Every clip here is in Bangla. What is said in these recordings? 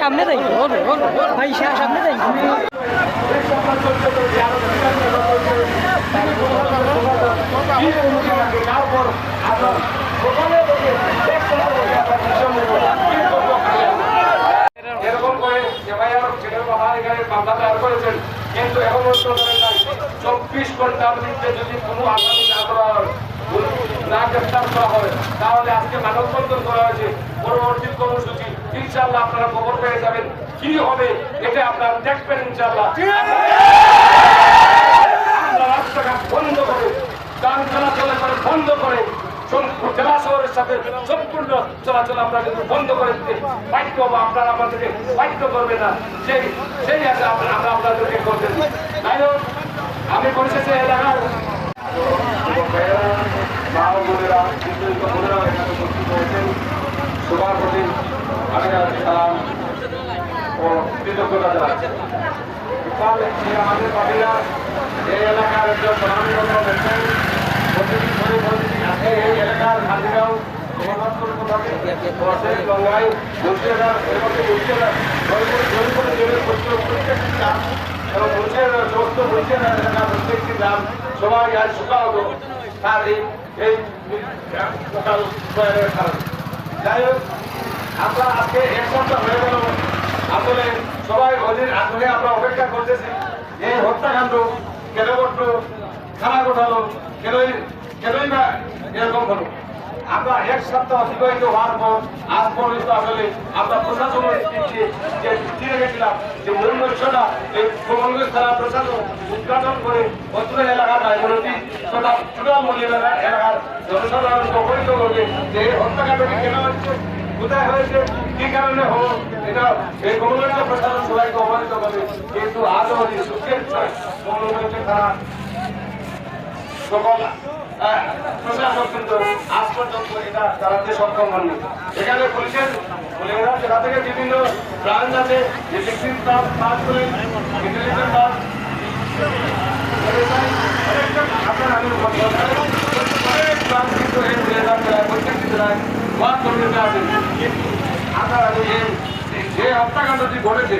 সামনে দেয় ভাই সামনে দেয় এরকম করে এফআইআর ছেলের বাবা এখানে যদি কোনো করা হয় না করা হয়, তাহলে আজকে করা হয়েছে। ইনশাল্লাহ আপনারা খবর পেয়ে যাবেন। কি হবে, এটা আপনারা দেখবেন ইনশাল্লাহ আমরা রাস্তাঘাট বন্ধ করে যান চলাচল করে বন্ধ করে সম- জেলা সাথে সম্পূর্ণ চলাচল আমরা কিন্তু বন্ধ করে দিতে বাধ্য হব। আপনারা আমাদেরকে বাধ্য করবে না। সেই সেই আমরা আপনাদেরকে করতে তাই আমি পরিশেষে এলাকার আমাদের পাখিরা এই এলাকার একজন এবং মুর্শিদাবাদ সমস্ত এলাকার প্রত্যেকটি গ্রাম সবাই আজ সকাল তার এই সকাল কারণ যাই হোক আমরা আজকে এক সপ্তাহ হয়ে গেল আসলে সবাই অধীর আগ্রহে আমরা এরকম হলো? আমরা এক সপ্তাহ অতিবাহিত হওয়ার পর আজ পর্যন্ত আসলে আমরা প্রশাসনের দিকে যে ফিরে গেছিলাম, যে মূল এই কমলগঞ্জ থানা প্রশাসন উদ্ঘাটন করে অত্র এলাকার রাজনৈতিক তথা চূড়ামূল এলাকার এলাকার জনসাধারণ অবহিত করবে, যে হত্যাকাণ্ডটি কেন হচ্ছে কোথায় হয়েছে, কি কারণে হলো, এটা এই কমলগঞ্জ প্রশাসন সবাইকে অবহিত করবে। কিন্তু আজও সুখের কমলগঞ্জ থানা সকল প্রশাসক কিন্তু আজ পর্যন্ত এটা জানাতে সক্ষম হননি। এখানে পুলিশের জেলা থেকে বিভিন্ন ব্রাঞ্চ আছে যে সিক্সটিন পাস করে ইন্টেলিজেন্স পাস আপনার আমি প্রত্যেকটি জেলায় ওয়ার্ড কমিটিতে আছে কিন্তু যে হত্যাকাণ্ডটি ঘটেছে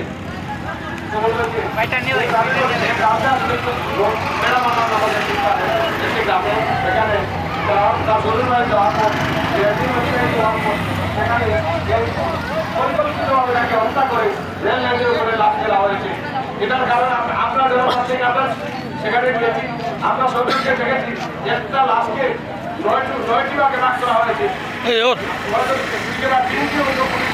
পরিকল্পিতভাবে তাকে হত্যা করে রেল লাইনের উপরে লাভ ফেলা হয়েছে এটার কারণে আমরা যারা সেখানে নিয়েছি আমরা সবাইকে দেখেছি একটা লাশকে নয়টি নয়টি ভাগে ভাগ করা হয়েছে তিনটি অংশ পুলিশ